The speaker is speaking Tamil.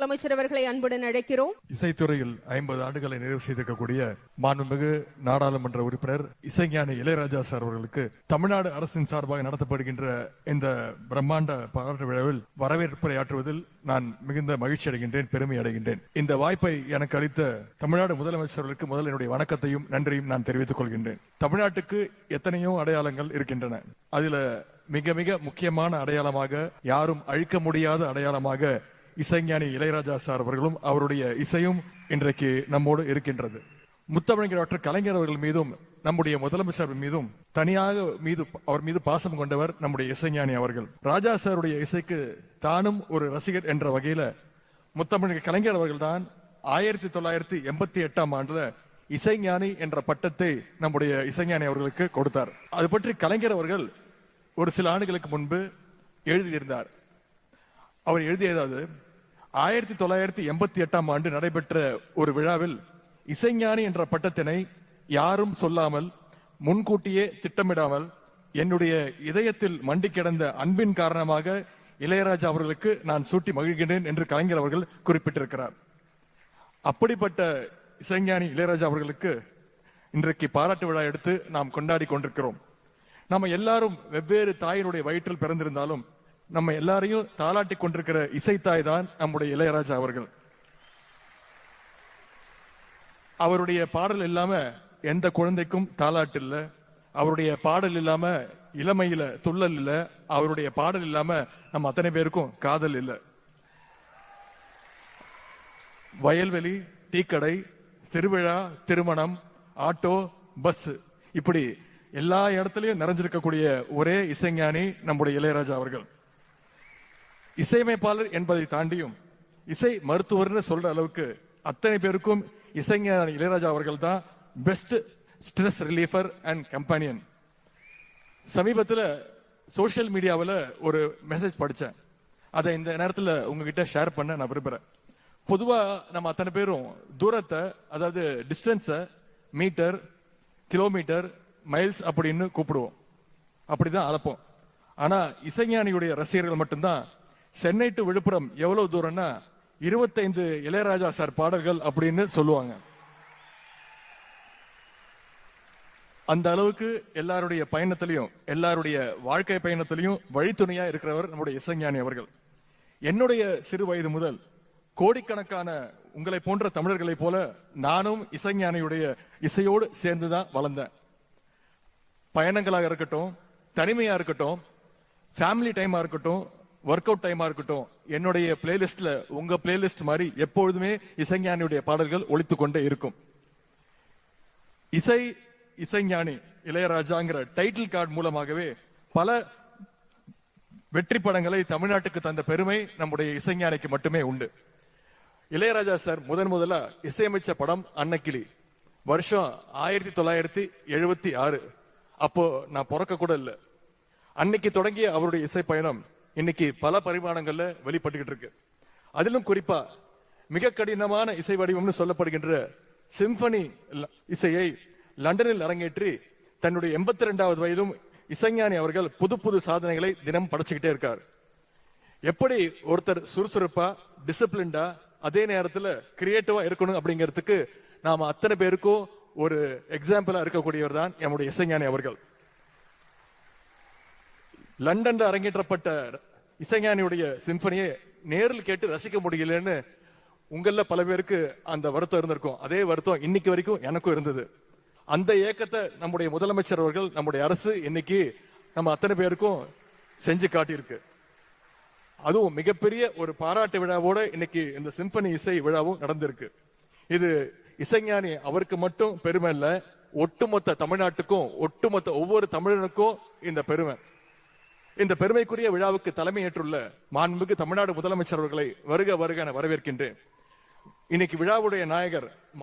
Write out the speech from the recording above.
முதலமைச்சர் அவர்களை அன்புடன் அழைக்கிறோம். இசைத்துறையில் ஐம்பது ஆண்டுகளை நிறைவு செய்திருக்கக்கூடிய மாண்புமிகு நாடாளுமன்ற உறுப்பினர் இசைஞானி இளையராஜா சார் அவர்களுக்கு தமிழ்நாடு அரசின் சார்பாக நடத்தப்படுகின்ற இந்த பிரம்மாண்ட பாராட்டு விழாவில் வரவேற்புரை ஆற்றுவதில் நான் மிகுந்த மகிழ்ச்சி அடைகின்றேன் பெருமை அடைகின்றேன். இந்த வாய்ப்பை எனக்கு அளித்த தமிழ்நாடு முதலமைச்சர்களுக்கு முதல் என்னுடைய வணக்கத்தையும் நன்றியும் நான் தெரிவித்துக் கொள்கின்றேன். தமிழ்நாட்டுக்கு எத்தனையோ அடையாளங்கள் இருக்கின்றன. அதுல மிக மிக முக்கியமான அடையாளமாக யாரும் அழிக்க முடியாத அடையாளமாக இசைஞானி இளையராஜா சார் அவர்களும் அவருடைய இசையும் இன்றைக்கு நம்மோடு இருக்கின்றது. முத்தமிழர் டாக்டர் கலைஞர் அவர்கள் மீதும் நம்முடைய முதலமைச்சர் மீதும் தனியாக மீது அவர் மீது பாசம் கொண்டவர் நம்முடைய இசைஞானி அவர்கள். ராஜா சாருடைய இசைக்கு தானும் ஒரு ரசிகர் என்ற வகையில முத்தமிழர் கலைஞர் அவர்கள் தான் ஆயிரத்தி தொள்ளாயிரத்தி எண்பத்தி எட்டாம் ஆண்டுல இசைஞானி என்ற பட்டத்தை நம்முடைய இசைஞானி அவர்களுக்கு கொடுத்தார். அது பற்றி கலைஞர் அவர்கள் ஒரு சில ஆண்டுகளுக்கு முன்பு எழுதியிருந்தார். அவர் எழுதியதாவது ஆயிரத்தி தொள்ளாயிரத்தி எண்பத்தி எட்டாம் ஆண்டு நடைபெற்ற ஒரு விழாவில் இசைஞானி என்ற பட்டத்தினை யாரும் சொல்லாமல் முன்கூட்டியே திட்டமிடாமல் என்னுடைய இதயத்தில் மண்டி கிடந்த அன்பின் காரணமாக இளையராஜா அவர்களுக்கு நான் சூட்டி மகிழ்கின்றேன் என்று கலைஞர் அவர்கள் குறிப்பிட்டிருக்கிறார். அப்படிப்பட்ட இசைஞானி இளையராஜா அவர்களுக்கு இன்றைக்கு பாராட்டு விழா எடுத்து நாம் கொண்டாடி கொண்டிருக்கிறோம். நம்ம எல்லாரும் வெவ்வேறு தாயினுடைய வயிற்றில் பிறந்திருந்தாலும் நம்ம எல்லாரையும் தாளாட்டி கொண்டிருக்கிற இசைத்தாய் தான் நம்முடைய இளையராஜா அவர்கள். அவருடைய பாடல் இல்லாம எந்த குழந்தைக்கும் தாளாட்டு இல்ல. அவருடைய பாடல் இல்லாம இளமையில துள்ளல் இல்ல. அவருடைய பாடல் இல்லாம நம்ம அத்தனை பேருக்கும் காதல் இல்ல. வயல்வெளி டீக்கடை திருவிழா திருமணம் ஆட்டோ பஸ் இப்படி எல்லா இடத்துலயும் நிறைஞ்சிருக்கக்கூடிய ஒரே இசைஞானி நம்முடைய இளையராஜா அவர்கள். இசையமைப்பாளர் என்பதை தாண்டியும் இசை மருத்துவர்னு சொல்ற அளவுக்கு அத்தனை பேருக்கும் இசைஞானி இளையராஜா அவர்கள் தான் பெஸ்ட் ஸ்ட்ரெஸ் ரிலீஃபர் அண்ட் கம்பானியன் சமீபத்தில் சோஷியல் மீடியாவில் ஒரு மெசேஜ் படித்தேன் அதை இந்த நேரத்தில் உங்ககிட்ட ஷேர் பண்ண நான் விரும்புறேன். பொதுவாக நம்ம அத்தனை பேரும் தூரத்தை அதாவது டிஸ்டன்ஸை மீட்டர் கிலோமீட்டர் மைல்ஸ் அப்படின்னு கூப்பிடுவோம். அப்படிதான் அழைப்போம் ஆனால் இசைஞானியுடைய ரசிகர்கள் மட்டும்தான் சென்னை டு விழுப்புரம் எவ்வளவு தூரம்னா இருபத்தைந்து இளையராஜா சார் பாடல்கள் அப்படின்னு சொல்லுவாங்க. அந்த அளவுக்கு எல்லாருடைய பயணத்திலையும் எல்லாருடைய வாழ்க்கை பயணத்திலையும் வழித்துணையா இருக்கிறவர் நம்முடைய இசைஞானி அவர்கள். என்னுடைய சிறு வயது முதல் கோடிக்கணக்கான உங்களை போன்ற தமிழர்களைப் போல நானும் இசைஞானியுடைய இசையோடு சேர்ந்துதான் வளர்ந்தேன். பயணங்களாக இருக்கட்டும் தனிமையா இருக்கட்டும் ஃபேமிலி டைமா இருக்கட்டும் ஒர்க் அவுட் டைமா இருக்கட்டும் என்னுடைய பிளேலிஸ்ட்ல உங்க பிளேலிஸ்ட் மாதிரி எப்பொழுதுமே இசைஞானியுடைய பாடல்கள் ஒழித்து கொண்டே இருக்கும். இசை இசைஞானி இளையராஜாங்கிற டைட்டில் கார்டு மூலமாகவே பல வெற்றி படங்களை தமிழ்நாட்டுக்கு தந்த பெருமை நம்முடைய இசைஞானிக்கு மட்டுமே உண்டு. இளையராஜா சார் முதன் முதல்ல இசையமைச்ச படம் அன்னக்கிளி. வருஷம் ஆயிரத்தி தொள்ளாயிரத்தி எழுபத்தி ஆறு. அப்போ நான் பிறக்க கூட இல்லை. அன்னைக்கு தொடங்கிய அவருடைய இசை பயணம் இன்னைக்கு பல பரிமாணங்கள்ல வெளிப்பட்டுக்கிட்டு இருக்கு. அதிலும் குறிப்பா மிக கடினமான இசை வடிவம்னு சொல்லப்படுகின்ற சிம்பனி இசையை லண்டனில் அரங்கேற்றி தன்னுடைய எண்பத்தி ரெண்டாவது வயதும் இசைஞானி அவர்கள் புது புது சாதனைகளை தினம் படைச்சுக்கிட்டே இருக்கார். எப்படி ஒருத்தர் சுறுசுறுப்பா டிசிப்ளின்டா அதே நேரத்துல கிரியேட்டிவா இருக்கணும் அப்படிங்கிறதுக்கு நாம அத்தனை பேருக்கும் ஒரு எக்ஸாம்பிளா இருக்கக்கூடியவர் தான் என்னுடைய இசைஞானி அவர்கள். லண்டன்ல அரங்கேற்றப்பட்ட இசைஞானியுடைய சிம்பனியை நேரில் கேட்டு ரசிக்க முடியலன்னு உங்கள பல பேருக்கு அந்த வருத்தம் இருந்திருக்கும். அதே வருத்தம் இன்னைக்கு வரைக்கும் எனக்கும் இருந்தது. அந்த ஏக்கத்தை நம்முடைய முதலமைச்சர் அவர்கள் நம்முடைய அரசு இன்னைக்கு நம்ம அத்தனை பேருக்கும் செஞ்சு காட்டியிருக்கு. அதுவும் மிகப்பெரிய ஒரு பாராட்டு விழாவோட இன்னைக்கு இந்த சிம்பனி இசை விழாவும் நடந்திருக்கு. இது இசைஞானி அவருக்கு மட்டும் பெருமை இல்லை ஒட்டுமொத்த தமிழ்நாட்டுக்கும் ஒட்டுமொத்த ஒவ்வொரு தமிழனுக்கும் இந்த பெருமை. இந்த பெருமைக்குரிய விழாவுக்கு தலைமையேற்றுள்ள மாண்புமிகு தமிழ்நாடு முதலமைச்சர் அவர்களை வருக வருக என வரவேற்கின்றேன். இன்னைக்கு விழாவுடைய நாயகர்